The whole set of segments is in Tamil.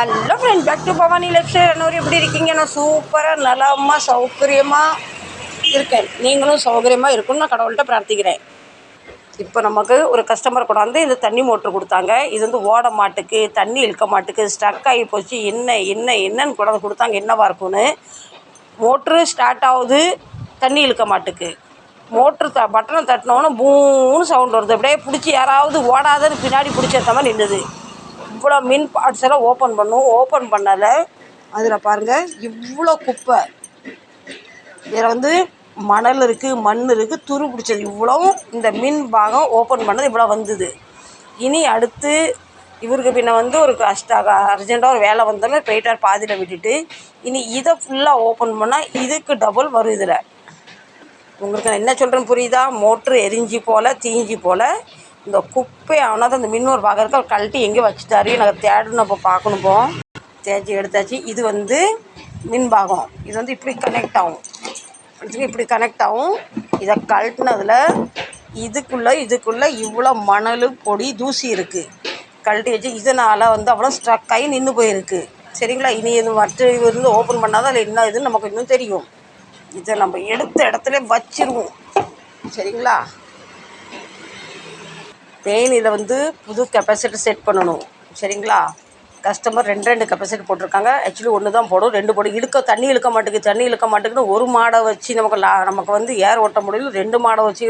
Hello friend back to Bhavani life style எப்படி இருக்கீங்க? நான் சூப்பராக நலமாக சௌகரியமாக இருக்கேன். நீங்களும் சௌகரியமாக இருக்குன்னு நான் கடவுள்கிட்ட பிரார்த்திக்கிறேன். இப்போ நமக்கு ஒரு கஸ்டமர் கொண்டாந்து இந்த தண்ணி மோட்ரு கொடுத்தாங்க. இது வந்து ஓட மாட்டுக்கு தண்ணி இழுக்க மாட்டுக்கு ஸ்டக் ஆகி போச்சு. என்ன என்ன என்னன்னு கூட கொடுத்தாங்க. என்னவா இருக்கும்னு. மோட்ரு ஸ்டார்ட் ஆகுது தண்ணி இழுக்க மாட்டுக்கு. மோட்ரு த பட்டனை தட்டினோன்னு பூன்னு சவுண்ட் வருது. அப்படியே பிடிச்சி யாராவது ஓடாதன்னு பின்னாடி பிடிச்ச மாதிரி நின்றுது இவ்வளோ மின் பார்ட்ஸ் எல்லாம் ஓப்பன் பண்ணும். ஓப்பன் பண்ணலை. அதில் பாருங்கள் இவ்வளோ குப்பை. இதில் வந்து மணல் இருக்குது மண் இருக்குது துரு பிடிச்சது இவ்வளோவும் இந்த மின் பாகம் ஓப்பன் பண்ணது இவ்வளோ வந்தது. இனி அடுத்து இவருக்கு பின்ன வந்து ஒரு கஷ்ட அர்ஜெண்ட்டாக ஒரு வேலை வந்தாலும் போயிட்டார் பாதியில் விட்டுட்டு. இனி இதை ஃபுல்லாக ஓப்பன் பண்ணால் இதுக்கு டபுள் வரும் இதில். உங்களுக்கு நான் என்ன சொல்கிறேன்னு புரியுதா? மோட்ரு எரிஞ்சு போல் தீஞ்சி போல். இந்த குப்பையை ஆனால் அந்த மின்னூர் பார்க்கறதுக்கு அவர் கழட்டி எங்கே வச்சுட்டாரு? நாங்கள் தேடணும் அப்போ பார்க்கணும் தேய்ச்சி எடுத்தாச்சு. இது வந்து மின் பாகம். இது வந்து இப்படி கனெக்ட் ஆகும். இப்படி கனெக்ட் ஆகும். இதை கழட்டினதில் இதுக்குள்ளே இதுக்குள்ளே இவ்வளோ மணல் பொடி தூசி இருக்குது கழட்டி வச்சு இதனால் வந்து அவ்வளோ ஸ்ட்ரக் ஆகி நின்று போயிருக்கு. சரிங்களா? இனி இது மற்ற இருந்து ஓப்பன் பண்ணால் தான் அதில் என்ன இதுன்னு நமக்கு இன்னும் தெரியும். இதை நம்ம எடுத்த இடத்துல வச்சிருவோம். சரிங்களா? தேனியில் வந்து புது கெப்பாசிட்டி செட் பண்ணணும். சரிங்களா? கஸ்டமர் ரெண்டு ரெண்டு கெப்பாசிட்டி போட்டிருக்காங்க. ஆக்சுவலி ஒன்று தான் போடும் ரெண்டு போடும். இழுக்க தண்ணி இழுக்க மாட்டேங்குது தண்ணி இழுக்க மாட்டேங்குன்னு ஒரு மாடை வச்சு நமக்கு லா நமக்கு வந்து ஏர் ஓட்ட முடியல. ரெண்டு மாடை வச்சு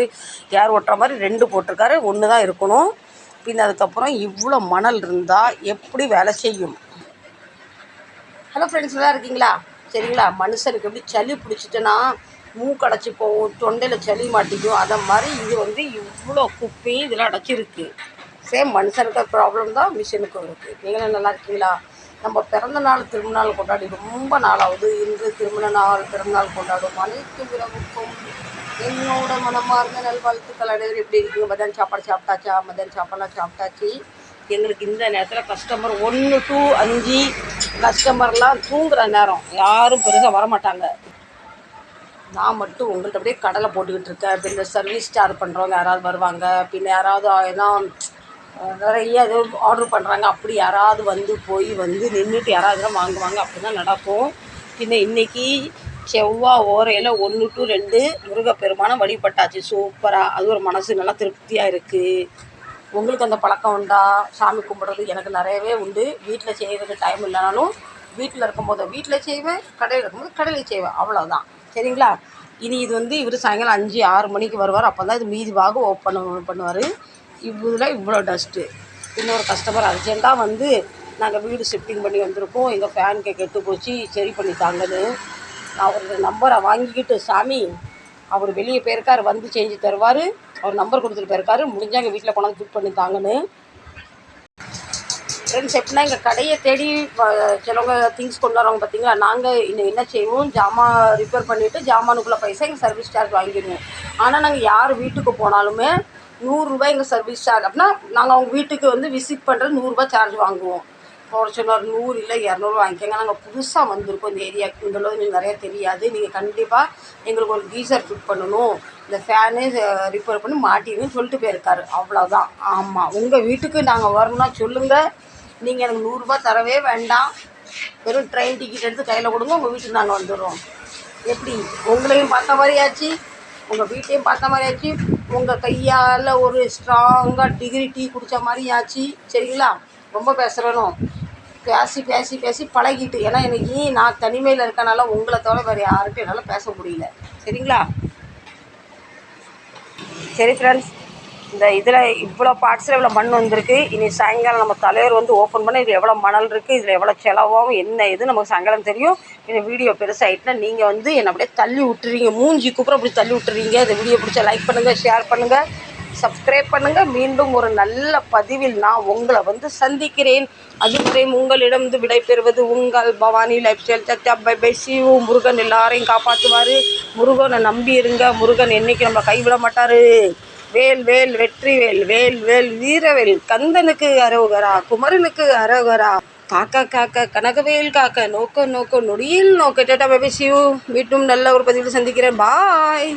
ஏர் ஓட்டுற மாதிரி ரெண்டு போட்டிருக்காரு. ஒன்று தான் இருக்கணும். பின் அதுக்கப்புறம் இவ்வளோ மணல் இருந்தால் எப்படி வேலை செய்யும்? ஹலோ ஃப்ரெண்ட்ஸ் நல்லா இருக்கீங்களா? சரிங்களா? மனுஷனுக்கு எப்படி சளி பிடிச்சிட்டுன்னா மூக்கடைச்சி போகும் தொண்டையில் சளி மாட்டிக்கும் அதை மாதிரி இது வந்து இவ்வளோ குப்பையும் இதில் அடைச்சிருக்கு. சேம் மனுஷனுக்கு ப்ராப்ளம் தான் மிஷினுக்கும் இருக்குது நீங்களும் நல்லா இருக்கீங்களா? நம்ம பிறந்த நாள் திருமணநாள் கொண்டாடி ரொம்ப நாளாவது இன்று திருமண நாள் பிறந்தநாள் கொண்டாடும் அனைத்து உறவுக்கும் என்னோட மனமார்ந்த நல்வாழ்த்துக்கள். அனைவரும் எப்படி இருக்குங்க? மதியானம் சாப்பாடு சாப்பிட்டாச்சா? மதியானம் சாப்பாடுலாம் சாப்பிட்டாச்சு. எங்களுக்கு இந்த நேரத்தில் கஸ்டமர் ஒன்று டூ அஞ்சு கஸ்டமர்லாம் தூங்குற நேரம். யாரும் பெருசாக வரமாட்டாங்க. நான் மட்டும் உங்கள்கிட்ட அப்படியே கடலை போட்டுக்கிட்டு இருக்கேன். இப்போ சர்வீஸ் சார்ஜ் பண்ணுறவங்க யாராவது வருவாங்க. பின்ன யாராவது ஏன்னா நிறைய ஏதோ ஆர்டர் பண்ணுறாங்க அப்படி யாராவது வந்து போய் வந்து நின்றுட்டு யாராவது வாங்குவாங்க அப்படி தான் நடக்கும். பின்ன இன்றைக்கி செவ்வாய் ஓரையில் ஒன்று டு ரெண்டு முருகப்பெருமானை வழிபட்டாச்சு. சூப்பராக அது ஒரு மனசு நல்லா திருப்தியாக இருக்குது உங்களுக்கு அந்த பழக்கம் உண்டா? சாமி கும்பிட்றது எனக்கு நிறையவே உண்டு. வீட்டில் செய்கிறதுக்கு டைம் இல்லைனாலும் வீட்டில் இருக்கும்போது வீட்டில் செய்வேன் கடையில் இருக்கும்போது கடையில் செய்வேன். அவ்வளோதான் சரிங்களா? இனி இது வந்து இவர் சாயங்காலம் அஞ்சு ஆறு மணிக்கு வருவார். அப்போ தான் இது மீதி பாகம் ஓப்பன் பண்ணுவார். இவ்வளோ இவ்வளோ டஸ்ட்டு இன்னொரு கஸ்டமர் அர்ஜெண்ட்டாக வந்து நாங்கள் வீடு ஷிஃப்டிங் பண்ணி வந்திருக்கோம். எங்கள் ஃபேனுக்கு கெட்டு போச்சு. சரி பண்ணி தாங்கன்னு அவரோட நம்பரை வாங்கிக்கிட்டு சாமி அவர் வெளியே போயிருக்கார். வந்து செஞ்சு தருவார். அவர் நம்பர் கொடுத்துட்டு போயிருக்காரு. முடிஞ்சாங்க வீட்டில் கொண்டாந்து ஃபிட் பண்ணி தாங்கன்னு ஃப்ரெண்ட்ஸ் எப்படின்னா எங்கள் கடையை தேடி சிலவங்க திங்ஸ் கொண்டு வரவங்க பார்த்தீங்களா நாங்கள் இன்னும் என்ன செய்வோம் ஜாமான் ரிப்பேர் பண்ணிவிட்டு ஜாமானுக்குள்ளே பைசா எங்கள் சர்வீஸ் சார்ஜ் வாங்கிடுவோம். ஆனால் நாங்கள் யார் வீட்டுக்கு போனாலுமே நூறுரூவா எங்கள் சர்வீஸ் சார்ஜ் அப்படின்னா நாங்கள் அவங்க வீட்டுக்கு வந்து விசிட் பண்ணுறது நூறுரூவா சார்ஜ் வாங்குவோம். ஃபார்ச்சுனர் நூறு இல்லை இரநூறுவா வாங்கிக்கோங்க. நாங்கள் புதுசாக வந்திருக்கோம் இந்த ஏரியாவுக்கு இந்த அளவு எங்களுக்கு நிறைய தெரியாது. நீங்கள் கண்டிப்பாக எங்களுக்கு ஒரு கீசர் ஃபிட் பண்ணணும். இந்த ஃபேனு ரிப்பேர் பண்ணி மாட்டிடுன்னு சொல்லிட்டு போயிருக்காரு. அவ்வளோதான் ஆமாம் உங்கள் வீட்டுக்கு நாங்கள் வரணும்னா சொல்லுங்கள் நீங்கள் எனக்கு நூறுரூபா தரவே வேண்டாம். வெறும் ட்ரெயின் டிக்கெட் எடுத்து கையில் கொடுங்க உங்கள் வீட்டுக்கு நாங்கள் வந்துடுறோம். எப்படி? உங்களையும் பார்த்த மாதிரியாச்சு உங்கள் வீட்டையும் பார்த்த மாதிரியாச்சு உங்கள் கையால் ஒரு ஸ்ட்ராங்காக டிகிரி டீ குடித்த மாதிரியாச்சு சரிங்களா? ரொம்ப பேசுகிறனும் பேசி பேசி பேசி பழகிட்டு. ஏன்னா எனக்கு நான் தனிமையில் இருக்கனால உங்களை தவிர வேறு யார்கிட்டையும் என்னால் பேச முடியல. சரிங்களா? சரி ஃப்ரெண்ட்ஸ் இந்த இதில் இவ்வளோ பார்ட்ஸில் இவ்வளோ மண் வந்திருக்கு. இனி சாயங்காலம் நம்ம தலைவர் வந்து ஓப்பன் பண்ண இது எவ்வளோ மணல் இருக்குது இதில் எவ்வளோ செலவாகும் என்ன இது நமக்கு சாயங்காலம் தெரியும். இந்த வீடியோ பெருசாகிட்டுனா நீங்கள் வந்து என்னை அப்படியே தள்ளி விட்டுறீங்க. மூஞ்சி கூப்பிட அப்படி தள்ளி விட்டுறீங்க. இந்த வீடியோ பிடிச்சா லைக் பண்ணுங்கள் ஷேர் பண்ணுங்கள் சப்ஸ்கிரைப் பண்ணுங்கள் மீண்டும் ஒரு நல்ல பதிவில் நான் உங்களை வந்து சந்திக்கிறேன். அதுவரை உங்களிடம் வந்து விடைபெறுவது உங்கள் Bhavani life style Sathya bye bye Sivu Murugan எல்லாரையும் காப்பாற்றுவார் முருகனை நம்பி இருங்க. முருகன் என்றைக்கு நம்ம கைவிட மாட்டார். வேல் வேல் வெற்றி வேல் வேல் வேல் வீரவேல் கந்தனுக்கு அரோகரா குமரனுக்கு அரோகரா. காக்கா காக்க கனகவேல் காக்க நோக்க நோக்க நொடியில் நோக்க. டேட்டா பேபி சிவ் மீட்டும் நல்ல ஒரு பதிவில் சந்திக்கிறேன். பாய்.